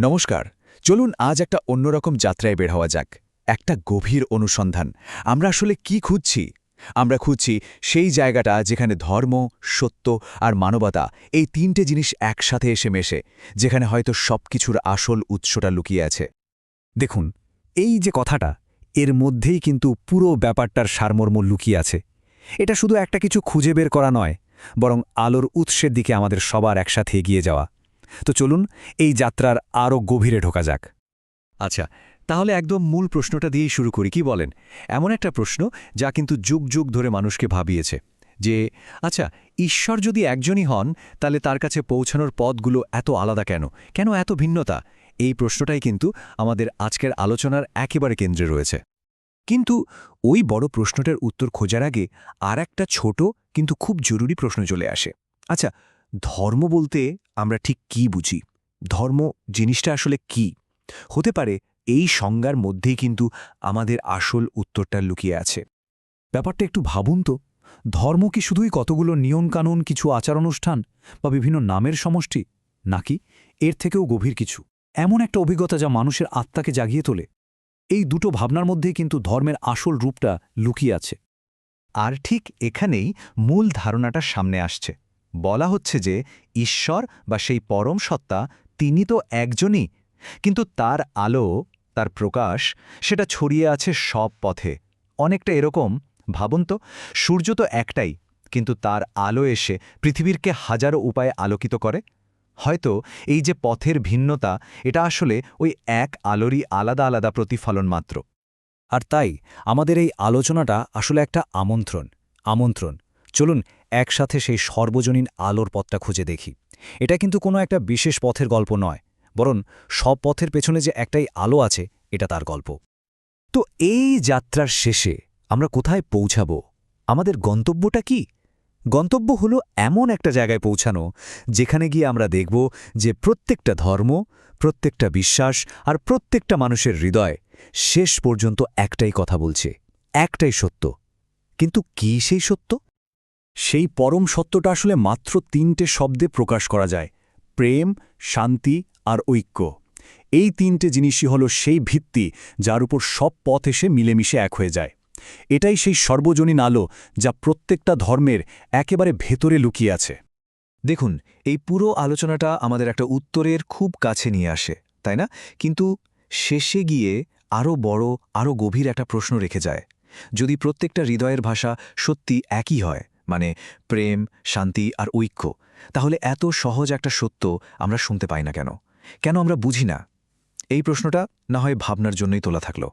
নমস্কার, চলুন আজ একটা অন্যরকম যাত্রায় বের হওয়া যাক। একটা গভীর অনুসন্ধান। আমরা আসলে কি খুঁজছি? আমরা খুঁজছি সেই জায়গাটা যেখানে ধর্ম, সত্য আর মানবতা এই তিনটে জিনিস একসাথে এসে মেশে, যেখানে হয়তো সব কিছুর আসল উৎসটা লুকিয়ে আছে। দেখুন, এই যে কথাটা, এর মধ্যেই কিন্তু পুরো ব্যাপারটার সারমর্ম লুকিয়ে আছে। এটা শুধু একটা কিছু খুঁজে বের করা নয়, বরং আলোর উৎসের দিকে আমাদের সবার একসাথে এগিয়ে যাওয়া। তো চলুন এই যাত্রার আরও গভীরে ঢোকা যাক। আচ্ছা তাহলে একদম মূল প্রশ্নটা দিয়েই শুরু করি, কি বলেন? এমন একটা প্রশ্ন যা কিন্তু যুগ যুগ ধরে মানুষকে ভাবিয়েছে যে আচ্ছা ঈশ্বর যদি একজনই হন, তাহলে তার কাছে পৌঁছানোর পথগুলো এত আলাদা কেন? কেন এত ভিন্নতা? এই প্রশ্নটাই কিন্তু আমাদের আজকের আলোচনার একেবারে কেন্দ্রে রয়েছে। কিন্তু ওই বড় প্রশ্নটার উত্তর খোঁজার আগে আর একটা ছোট কিন্তু খুব জরুরি প্রশ্ন চলে আসে। আচ্ছা ধর্ম বলতে আমরা ঠিক কি বুঝি? ধর্ম জিনিসটা আসলে কি? হতে পারে এই সংজ্ঞার মধ্যেই কিন্তু আমাদের আসল উত্তরটা লুকিয়ে আছে। ব্যাপারটা একটু ভাবুন তো। ধর্ম কি শুধুই কতগুলো নিয়মকানুন, কিছু আচার অনুষ্ঠান বা বিভিন্ন নামের সমষ্টি? নাকি এর থেকেও গভীর কিছু? এমন একটা অভিজ্ঞতা যা মানুষের আত্মাকে জাগিয়ে তোলে। এই দুটো ভাবনার মধ্যেই কিন্তু ধর্মের আসল রূপটা লুকিয়ে আছে। আর ঠিক এখানেই মূল ধারণাটা সামনে আসছে। বলা হচ্ছে যে ঈশ্বর বা সেই পরম সত্তা তিনি তো একজনই। কিন্তু তার আলো, তার প্রকাশ সেটা ছড়িয়ে আছে সব পথে। অনেকটা এরকম, ভাবুন তো, সূর্য তো একটাই, কিন্তু তার আলো এসে পৃথিবীরকে হাজারো উপায়ে আলোকিত করে। হয়তো এই যে পথের ভিন্নতা, এটা আসলে ওই এক আলোরই আলাদা আলাদা প্রতিফলন মাত্র। আর তাই আমাদের এই আলোচনাটা আসলে একটা আমন্ত্রণ আমন্ত্রণ। চলুন একসাথে সেই সর্বজনীন আলোর পথটা খুঁজে দেখি। এটা কিন্তু কোনো একটা বিশেষ পথের গল্প নয়, বরং সব পথের পেছনে যে একটাই আলো আছে, এটা তার গল্প। তো এই যাত্রার শেষে আমরা কোথায় পৌঁছাব? আমাদের গন্তব্যটা কি? গন্তব্য হলো এমন একটা জায়গায় পৌঁছানো, যেখানে গিয়ে আমরা দেখব যে প্রত্যেকটা ধর্ম, প্রত্যেকটা বিশ্বাস আর প্রত্যেকটা মানুষের হৃদয় শেষ পর্যন্ত একটাই কথা বলছে, একটাই সত্য। কিন্তু কি সেই সত্য? সেই পরম সত্যটা আসলে মাত্র তিনটে শব্দে প্রকাশ করা যায়, প্রেম, শান্তি আর ঐক্য। এই তিনটে জিনিসই হল সেই ভিত্তি যার উপর সব পথ এসে মিলেমিশে এক হয়ে যায়। এটাই সেই সর্বজনীন আলো যা প্রত্যেকটা ধর্মের একেবারে ভেতরে লুকিয়ে আছে। দেখুন, এই পুরো আলোচনাটা আমাদের একটা উত্তরের খুব কাছে নিয়ে আসে, তাই না? কিন্তু শেষে গিয়ে আরও বড় আরও গভীর একটা প্রশ্ন রেখে যায়। যদি প্রত্যেকটা হৃদয়ের ভাষা সত্যি একই হয় মানে প্রেম, শান্তি আর ঐক্য। তাহলে এত সহজ একটা সত্য আমরা শুনতে পাই না কেন? কেন আমরা বুঝি না? এই প্রশ্নটা না হয় ভাবনার জন্যই তোলা থাকল।